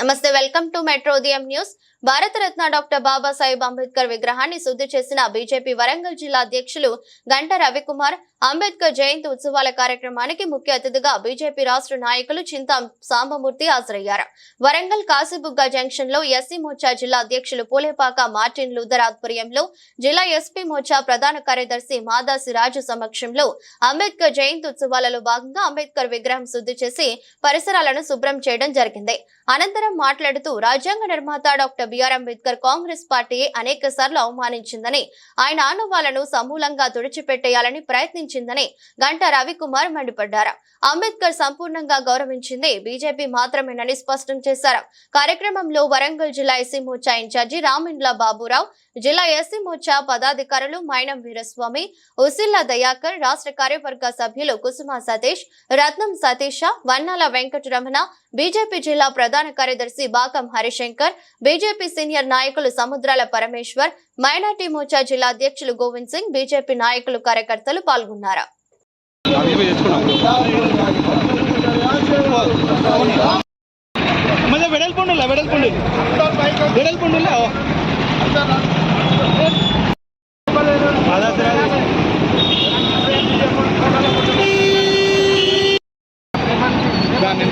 నమస్తే welcome to metro ఉదయం news Bharat Ratna doctor Babasaheb Ambedkar విగ్రహాన్ని శుద్ధి చేసిన బీజేపీ వరంగల్ జిల్లా అధ్యక్షులు గంట రవికుమార్ అంబేద్కర్ జయంతి ఉత్సవాల కార్యక్రమానికి ముఖ్య అతిథిగా బీజేపీ రాష్ట్ర నాయకులు చింతా సాంబమూర్తి హాజరయ్యారు. వరంగల్ కాశీబుగ్గ జంక్షన్లో ఎస్సీ మోర్చా జిల్లా అధ్యక్షులు పూలేపాక మార్టిన్ లూథర్ ఆధ్వర్యంలో జిల్లా ఎస్పీ మోర్చా ప్రధాన కార్యదర్శి మాదాసి రాజు సమక్షంలో అంబేద్కర్ జయంతి ఉత్సవాలలో భాగంగా అంబేద్కర్ విగ్రహం శుద్ధి చేసి పరిసరాలను శుభ్రం చేయడం జరిగింది. అనంతరం మాట్లాడుతూ రాజ్యాంగ నిర్మాత doctor BR Ambedkar Congress party అనేక సార్లు అవమానించిందని ఆయన ఆనవాలను సమూలంగా తుడిచిపెట్టేయాలని ప్రయత్నించిందని గంటా రవికుమార్ మండిపడ్డారు. అంబేద్కర్ సంపూర్ణంగా గౌరవించింది బీజేపీ మాత్రమేనని స్పష్టం చేశారు. కార్యక్రమంలో వరంగల్ జిల్లా ఎస్సీ మోర్చా ఇన్ఛార్జి రామిండ్ల బాబురావు జిల్లా ఎస్సీ మోర్చా పదాధికారులు మైనం వీరస్వామి ఉసిల్ల దయాకర్ రాష్ట్ర కార్యవర్గ సభ్యులు కుసుమ సతీష్ రత్నం సతీష వన్నాల వెంకటరమణ బీజేపీ జిల్లా ప్రధాన కార్యదర్శి బాకం హరిశంకర్ బీజేపీ సీనియర్ నాయకులు సముద్రాల పరమేశ్వర్ మైనార్టీ మోర్చా జిల్లా అధ్యక్షులు గోవింద్ సింగ్ బీజేపీ నాయకులు కార్యకర్తలు పాల్గొన్నారు. దాన్ని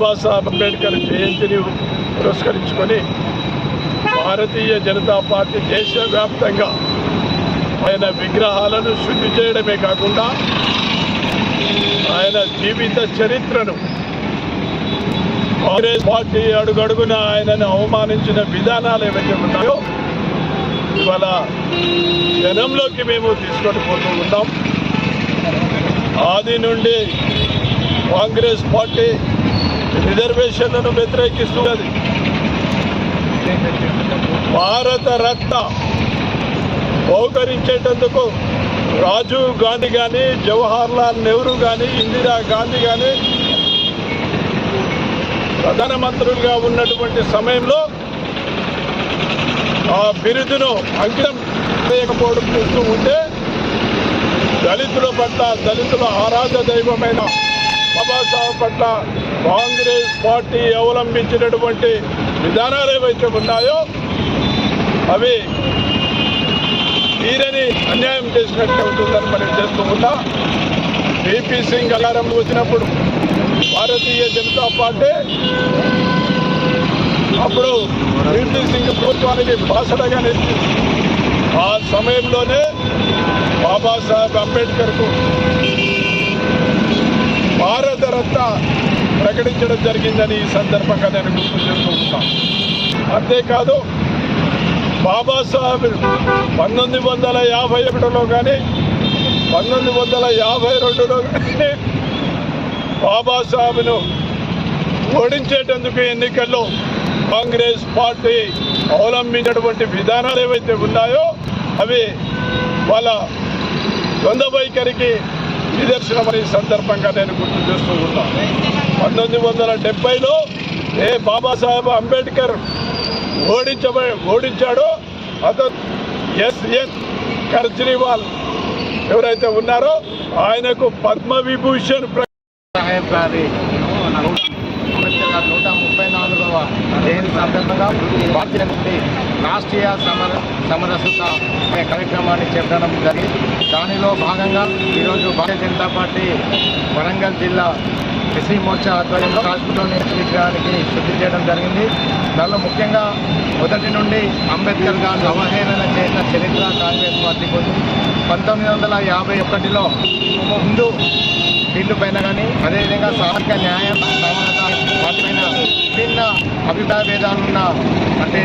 బాబాసాహెబ్ అంబేద్కర్ జయంతిని పురస్కరించుకొని భారతీయ జనతా పార్టీ దేశవ్యాప్తంగా ఆయన విగ్రహాలను శుద్ధి చేయడమే కాకుండా ఆయన జీవిత చరిత్రను కాంగ్రెస్ పార్టీ అడుగడుగున ఆయనను అవమానించిన విధానాలు ఏవైతే ఉన్నాయో ఇవాళ జనంలోకి మేము తీసుకొని పోతూ ఉన్నాం. ఆది నుండి కాంగ్రెస్ పార్టీ రిజర్వేషన్లను వ్యతిరేకిస్తున్నది భారత రత్న బహుకరించేటందుకు రాజీవ్ గాంధీ కానీ జవహర్ లాల్ నెహ్రూ కానీ ఇందిరా గాంధీ కానీ ప్రధానమంత్రులుగా ఉన్నటువంటి సమయంలో ఆ బిరుదును అంకితం చేయకపోవడం చూస్తూ ఉంటే దళితుల పట్ల దళితుల ఆరాధ దైవమైన బాబాసాహెబ్ పట్ల కాంగ్రెస్ పార్టీ అవలంబించినటువంటి విధానాలు ఏవైతే ఉన్నాయో అవి తీరని అన్యాయం చేసినట్టు అవుతుందని మనం చేస్తూ ఉన్నా. బీపీ సింగ్ అధికారం వచ్చినప్పుడు భారతీయ జనతా పార్టీ అప్పుడు బీపీ సింగ్ ప్రభుత్వానికి బాసడగా నిలిచింది. ఆ సమయంలోనే బాబాసాహెబ్ అంబేద్కర్కు భారతరత్న ప్రకటించడం జరిగిందని ఈ సందర్భంగా నేను గుర్తు చేస్తూ ఉంటాను అంతేకాదు బాబాసాహెబ్ పంతొమ్మిది వందల యాభై ఒకటిలో కానీ పంతొమ్మిది వందల యాభై రెండులో కానీ బాబాసాహెబ్ను ఓడించేటందుకు ఎన్నికల్లో కాంగ్రెస్ పార్టీ అవలంబించినటువంటి విధానాలు ఏవైతే ఉన్నాయో అవి వాళ్ళ ద్వంద్వ వైఖరికి నిదర్శనమని సందర్భంగా నేను గుర్తు చేస్తూ ఉన్నాను పంతొమ్మిది వందల డెబ్బైలో ఏ బాబాసాహెబ్ అంబేద్కర్ ఓడించబ ఓడించాడో అతను ఎస్ఎన్ కర్జ్రీవాల్ ఎవరైతే ఉన్నారో ఆయనకు పద్మవిభూషణ్ సాహెబ్ గారి అంబేద్కర్ నూట ముప్పై నాలుగవ జయంతి సందర్భంగా భారతీయ నుండి రాష్ట్రీయ సమర సమరసత అనే కార్యక్రమాన్ని చేపట్టడం జరిగింది. దానిలో భాగంగా ఈరోజు భారతీయ జనతా పార్టీ వరంగల్ జిల్లా ఎస్సీ మోర్చా ఆధ్వర్యంలో కాశ్మీర్లోని విగ్రహానికి శుద్ధి చేయడం జరిగింది. దానిలో ముఖ్యంగా మొదటి నుండి అంబేద్కర్ గారు అవహేళన చేసిన చరిత్ర కాంగ్రెస్ పార్టీ కోసం పంతొమ్మిది వందల యాభై ఒకటిలో హిందూ బిల్లు పైన కానీ అదేవిధంగా సామాజిక న్యాయం వాటిపైన విభిన్న అభిప్రాయ భేదాలున్న అంటే